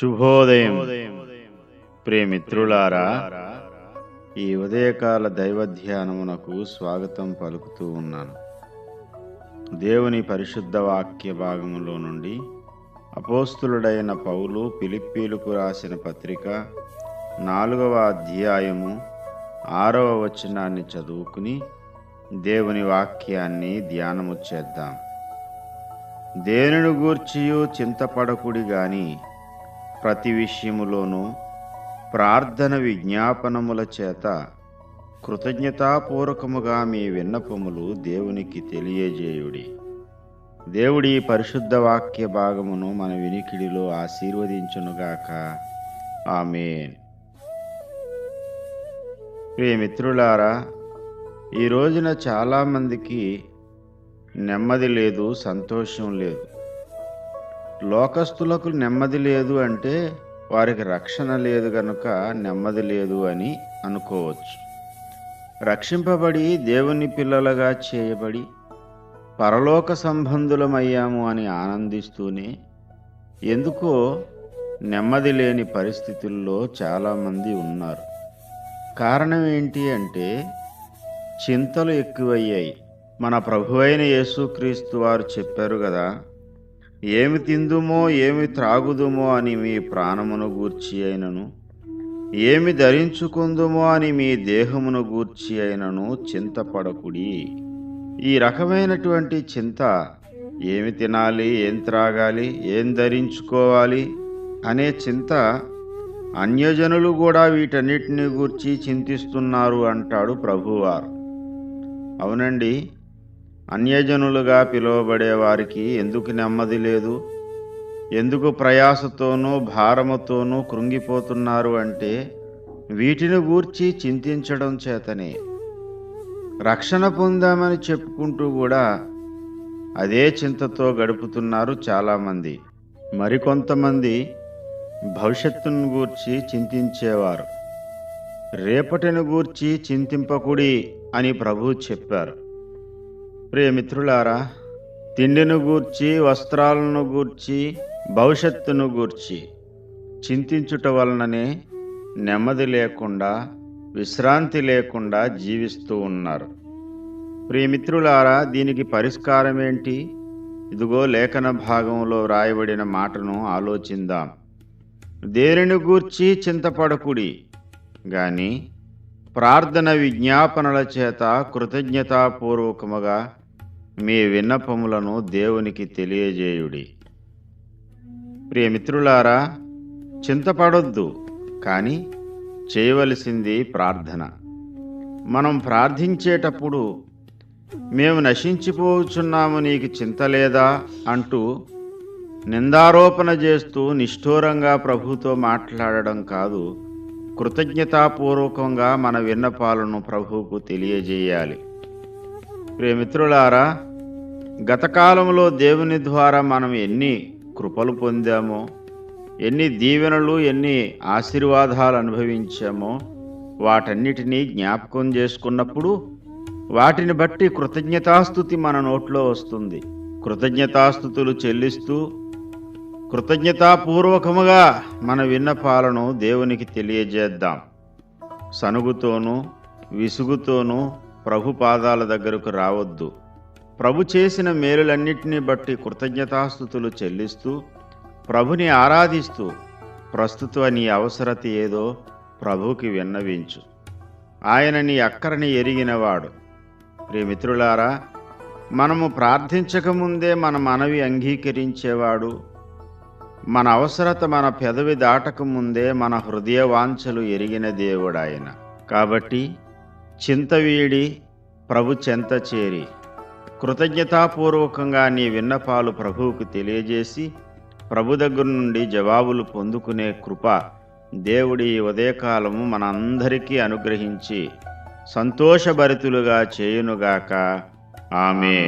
శుభోదయం. ప్రియమిత్రులారా ఈ ఉదయకాల దైవ ధ్యానమునకు స్వాగతం పలుకుతూ ఉన్నాను. దేవుని పరిశుద్ధ వాక్య భాగములో నుండి అపోస్తులుడైన పౌలు పిలిప్పీలకు రాసిన పత్రిక నాలుగవ అధ్యాయము ఆరవ వచనాన్ని చదువుకుని దేవుని వాక్యాన్ని ధ్యానము చేద్దాం. దేనిని గూర్చియు చింతపడకుడి గాని ప్రతి విషయములోనూ ప్రార్థన విజ్ఞాపనముల చేత కృతజ్ఞతాపూర్వకముగా మీ విన్నపములు దేవునికి తెలియజేయుడి. దేవుడి పరిశుద్ధ వాక్య భాగమును మన వినికిడిలో ఆశీర్వదించునుగాక. ఆమెన్. ప్రియమిత్రులారా ఈ రోజున చాలామందికి నెమ్మది లేదు సంతోషం లేదు. లోకస్తులకు నెమ్మది లేదు అంటే వారికి రక్షణ లేదు గనుక నెమ్మది లేదు అని అనుకోవచ్చు. రక్షింపబడి దేవుని పిల్లలుగా చేయబడి పరలోక సంబంధులమయ్యాము అని ఆనందిస్తూనే ఎందుకో నెమ్మది లేని పరిస్థితుల్లో చాలామంది ఉన్నారు. కారణం ఏంటి అంటే చింతలు ఎక్కువయ్యాయి. మన ప్రభువైన యేసుక్రీస్తు వారు చెప్పారు కదా ఏమి తిందుమో ఏమి త్రాగుదుమో అని మీ ప్రాణమును గూర్చి అయినను? ఏమి ధరించుకుందుమో అని మీ దేహమును గూర్చి అయినను చింతపడకుడి. ఈ రకమైనటువంటి చింత ఏమి తినాలి ఏం త్రాగాలి ఏం ధరించుకోవాలి అనే చింత అన్యజనులు కూడా వీటన్నిటిని గూర్చి చింతిస్తున్నారు అంటాడు ప్రభువారు. అవునండి అన్యజనులుగా పిలువబడే వారికి ఎందుకు నెమ్మది లేదు? ఎందుకు ప్రయాసతోనూ భారముతోనూ కృంగిపోతున్నారు అంటే వీటిని గూర్చి చింతించడం చేతనే. రక్షణ పొందామని చెప్పుకుంటూ కూడా అదే చింతతో గడుపుతున్నారు చాలామంది. మరికొంతమంది భవిష్యత్తును గూర్చి చింతించేవారు. రేపటిని గూర్చి చింతింపకుడి అని ప్రభు చెప్పారు. ప్రియమిత్రులారా తిండిని గూర్చి వస్త్రాలను గూర్చి భవిష్యత్తును గూర్చి చింతించుట వలననే నెమ్మది లేకుండా విశ్రాంతి లేకుండా జీవిస్తూ ఉన్నారు. ప్రియమిత్రులారా దీనికి పరిష్కారం ఏంటి ఇదిగో లేఖన భాగంలో వ్రాయబడిన మాటను ఆలోచిందాం దేనిని గూర్చి చింతపడకుడి? గాని ప్రార్థన విజ్ఞాపనల చేత కృతజ్ఞతాపూర్వకముగా మీ విన్నపములను దేవునికి తెలియజేయుడి. ప్రియమిత్రులారా చింతపడొద్దు కానీ చేయవలసింది ప్రార్థన. మనం ప్రార్థించేటప్పుడు మేము నశించిపోచున్నాము నీకు చింత లేదా? అంటూ నిందారోపణ చేస్తూ నిష్ఠూరంగా ప్రభుతో మాట్లాడడం కాదు కృతజ్ఞతాపూర్వకంగా మన విన్నపాలను ప్రభువుకు తెలియజేయాలి. ప్రియమిత్రులారా గతకాలంలో దేవుని ద్వారా మనం ఎన్ని కృపలు పొందామో ఎన్ని దీవెనలు ఎన్ని ఆశీర్వాదాలు అనుభవించామో వాటన్నిటినీ జ్ఞాపకం చేసుకున్నప్పుడు వాటిని బట్టి కృతజ్ఞతాస్థుతి మన నోట్లో వస్తుంది. కృతజ్ఞతాస్థుతులు చెల్లిస్తూ కృతజ్ఞతాపూర్వకముగా మన విన్నపాలను దేవునికి తెలియజేద్దాం. సనుగుతోనూ విసుగుతోనూ ప్రభు పాదాల దగ్గరకు రావద్దు. ప్రభు చేసిన మేలులన్నింటినీ బట్టి కృతజ్ఞతాస్థుతులు చెల్లిస్తూ ప్రభుని ఆరాధిస్తూ ప్రస్తుత నీ అవసరత ఏదో ప్రభుకి విన్నవించు. ఆయన నీ అక్కరని ఎరిగినవాడు. ప్రియమిత్రులారా మనము ప్రార్థించకముందే మన మనవి అంగీకరించేవాడు. మన అవసరత మన పెదవి దాటకముందే మన హృదయ వాంఛలు ఎరిగిన దేవుడాయన కాబట్టి చింతవీడి ప్రభు చెంత చేరి కృతజ్ఞతాపూర్వకంగా నీ విన్నపాలు ప్రభువుకు తెలియజేసి ప్రభు దగ్గర నుండి జవాబులు పొందుకునే కృప దేవుడి ఉదయకాలము మనందరికీ అనుగ్రహించి సంతోషభరితులుగా చేయునుగాక. ఆమె